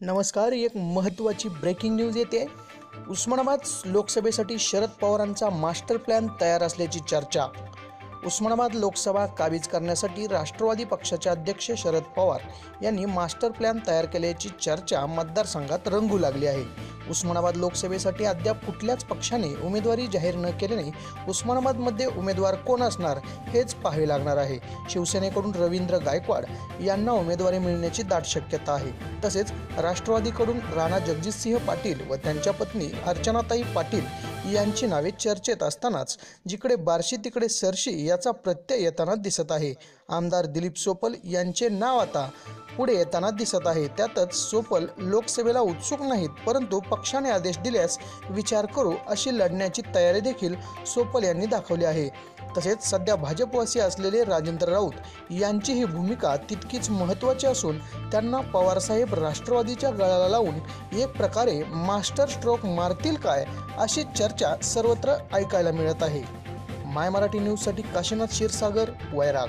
नमस्कार एक महत्त्वाची ब्रेकिंग न्यूज येते. उस्मानाबाद लोकसभेसाठी शरद पवारांचा मास्टर प्लॅन तयार असल्याची चर्चा. उस्मानाबाद लोकसभा काबीज करण्यासाठी राष्ट्रवादी पक्षाचे अध्यक्ष शरद पवार यांनी मास्टर प्लॅन तयार केल्याची चर्चा मतदारसंघात रंगू लागली आहे. उस्मानाबाद लोकसभेसाठी अद्याप कुठल्याच पक्षाने उमेदवारी जाहीर न केल्याने उस्मानाबादमध्ये उमेदवार कोण असणार हेच पाहावे लागणार आहे. शिवसेनेकडून रवींद्र गायकवाड यांना उमेदवारी मिळण्याची दाट शक्यता आहे. तसेच राष्ट्रवादीकडून राणा जगजितसिंह पाटील व त्यांच्या पत्नी अर्चनाताई पाटील यांची नावे चर्चेत असतानाच जिकडे बार्शी तिकडे सरशी याचा प्रत्यय येताना दिसत आहे. आमदार दिलीप सोपल यांचे नाव आता पुढे येताना दिसत आहे. त्यातच सोपल लोकसभेला उत्सुक नाहीत परंतु पक्षाने आदेश दिल्यास विचार करू अशी लढण्याची तयारी देखील सोपल यांनी दाखवली आहे. तसेच सध्या भाजपवासी असलेले राजेंद्र राऊत यांची ही भूमिका तितकीच महत्त्वाची असून त्यांना पवारसाहेब राष्ट्रवादीच्या गळाला लावून एक प्रकारे मास्टर स्ट्रोक मारतील काय अशी चर्चा सर्वत्र ऐकायला मिळत आहे. माय मराठी न्यूजसाठी काशीनाथ क्षीरसागर वैराग.